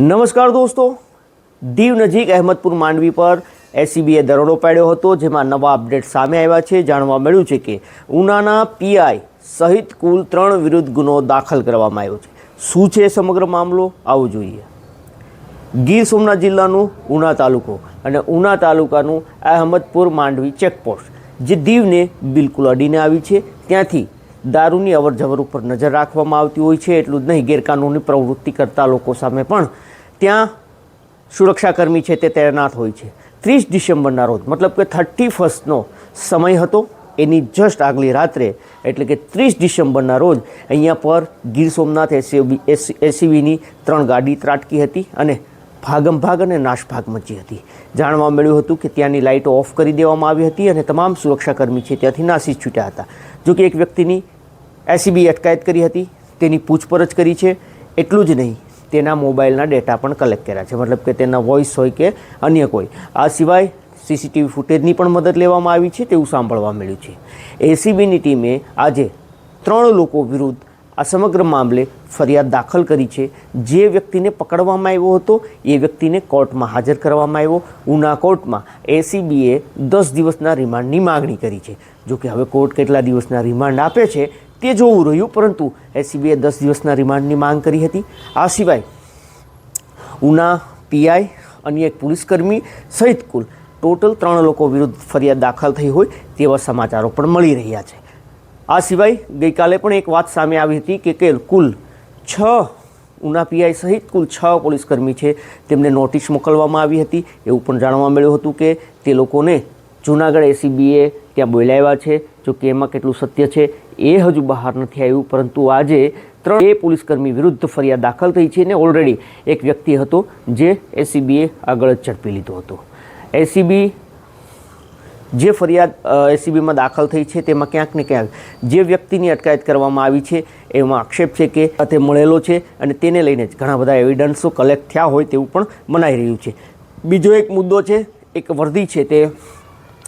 નમસ્કાર દોસ્તો. દીવ નજીક અહેમદપુર માંડવી પર એસીબીએ દરોડો પાડ્યો હતો, જેમાં નવા અપડેટ સામે આવ્યા છે. જાણવા મળ્યું છે કે ઉનાના પીઆઈ સહિત કુલ ત્રણ વિરુદ્ધ ગુનો દાખલ કરવામાં આવ્યો છે. શું છે સમગ્ર મામલો? આવું જોઈએ. ગીર સોમનાથ જિલ્લાનું ઉના તાલુકો અને ઉના તાલુકાનું અહેમદપુર માંડવી ચેકપોસ્ટ, જે દીવને બિલકુલ અડીને આવી છે. ત્યાંથી દારૂની અવરજવર ઉપર નજર રાખવામાં આવતી હોય છે. એટલું જ નહીં, ગેરકાનૂની પ્રવૃત્તિ કરતા લોકો સામે પણ ત્યાં સુરક્ષાકર્મી છે તે તૈનાત હોય છે. ત્રીસ ડિસેમ્બરના રોજ, મતલબ કે થર્ટી ફર્સ્ટનો સમય હતો, એની જસ્ટ આગલી રાત્રે, એટલે કે ત્રીસ ડિસેમ્બરના રોજ અહીંયા પર ગીર સોમનાથ એસીબી એસીબીની ત્રણ ગાડી ત્રાટકી હતી અને ભાગમ ભાગ અને નાશભાગ મચી હતી. જાણવા મળ્યું હતું કે ત્યાંની લાઇટો ઓફ કરી દેવામાં આવી હતી અને તમામ સુરક્ષાકર્મી છે ત્યાંથી નાસી છૂટ્યા હતા. જો કે એક વ્યક્તિની એસીબી અટકાયત કરી હતી, તેની પૂછપરછ કરી છે, એટલું જ નહીં, તેના મોબાઈલના ડેટા પણ કલેક્ટ કર્યા છે. મતલબ કે તેના વોઇસ હોય કે અન્ય કોઈ. આ સિવાય સીસીટીવી ફૂટેજની પણ મદદ લેવામાં આવી છે તેવું સાંભળવા મળ્યું છે. એસીબીની ટીમે આજે ત્રણ લોકો વિરુદ્ધ આ સમગ્ર મામલે ફરિયાદ દાખલ કરી છે. જે વ્યક્તિને પકડવામાં આવ્યો હતો, એ વ્યક્તિને કોર્ટમાં હાજર કરવામાં આવ્યો. ઉના કોર્ટમાં એસીબીએ દસ દિવસના રિમાન્ડની માગણી કરી છે. જો કે હવે કોર્ટ કેટલા દિવસના રિમાન્ડ આપે છે તે જોવું રહ્યું, પરંતુ એસીબીએ દસ દિવસના રિમાન્ડની માંગ કરી હતી. આ સિવાય ઉના પીઆઈ અન્ય એક પોલીસકર્મી સહિત કુલ ટોટલ ત્રણ લોકો વિરુદ્ધ ફરિયાદ દાખલ થઈ હોય તેવા સમાચારો પણ મળી રહ્યા છે. આ સિવાય ગઈકાલે પણ એક વાત સામે આવી હતી કે કે કુલ છ ઉના પીઆઈ સહિત કુલ છ પોલીસકર્મી છે. તેમને નોટિસ મોકલવામાં આવી હતી. એવું પણ જાણવા મળ્યું હતું કે તે લોકોને જૂનાગઢ એસીબીએ ત્યાં બોલાવ્યા છે. જો કે એમાં કેટલું સત્ય છે એ હજુ બહાર નથી આવ્યું. પરંતુ આજે ત્રણ એ પોલીસકર્મી વિરુદ્ધ ફરિયાદ દાખલ થઈ છે અને ઓલરેડી એક વ્યક્તિ હતો જે એસીબીએ આગળ જ ઝડપી લીધો હતો. એસીબી જે ફરિયાદ એસીબીમાં દાખલ થઈ છે તેમાં ક્યાંક ને ક્યાંક જે વ્યક્તિની અટકાયત કરવામાં આવી છે એમાં આક્ષેપ છે કે તે મળેલો છે અને તેને લઈને જ ઘણા બધા એવિડન્સો કલેક્ટ થયા હોય તેવું પણ મનાઈ રહ્યું છે. બીજો એક મુદ્દો છે, એક વર્દી છે તે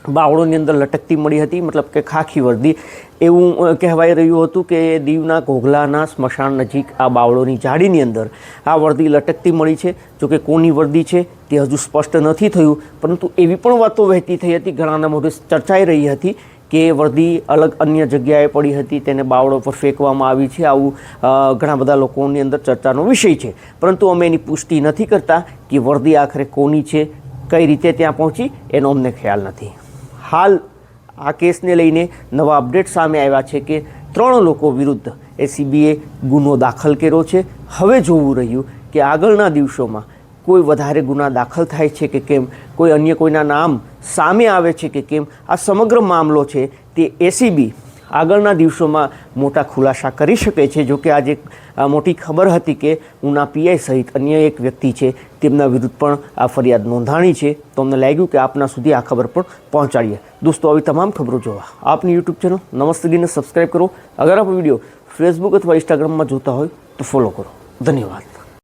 બાવળોની અંદર લટકતી મળી હતી, મતલબ કે ખાખી વર્દી. એવું કહેવાઈ રહ્યું હતું કે દીવના ઘોઘલાના સ્મશાન નજીક આ બાવળોની જાળીની અંદર આ વર્દી લટકતી મળી છે. જોકે કોની વર્દી છે તે હજુ સ્પષ્ટ નથી થયું, પરંતુ એવી પણ વાતો વહેતી થઈ હતી, ઘણાના મોઢે ચર્ચાઈ રહી હતી કે વર્દી અલગ અન્ય જગ્યાએ પડી હતી, તેને બાવળો પર ફેંકવામાં આવી છે. આવું ઘણા બધા લોકોની અંદર ચર્ચાનો વિષય છે. પરંતુ અમે એની પુષ્ટિ નથી કરતા કે વર્દી આખરે કોની છે, કઈ રીતે ત્યાં પહોંચી, એનો અમને ખ્યાલ નથી. હાલ આ કેસને લઈને નવા અપડેટ સામે આવ્યા છે કે ત્રણ લોકો વિરુદ્ધ એસીબીએ ગુનો દાખલ કર્યો છે. હવે જોવું રહ્યું કે આગળના દિવસોમાં કોઈ વધારે ગુના દાખલ થાય છે કે કેમ? કોઈ અન્ય કોઈના નામ સામે આવે છે કે કેમ? આ સમગ્ર મામલો છે તે એસીબી આગળના દિવસોમાં મોટા ખુલાસા કરી શકે છે. જોકે આજે મોટી ખબર હતી કે ઉના પીઆઈ સહિત અન્ય એક વ્યક્તિ છે, તેમના વિરુદ્ધ પણ આ ફરિયાદ નોંધાણી છે. તો અમને લાગ્યું કે આપના સુધી આ ખબર પણ પહોંચાડીએ. દોસ્તો, આવી તમામ ખબરો જોવા આપની યુટ્યુબ ચેનલ નમસ્તે ગીને સબસ્ક્રાઈબ કરો. અગર આપ વીડિયો ફેસબુક અથવા ઇન્સ્ટાગ્રામમાં જોતા હોય તો ફોલો કરો. ધન્યવાદ.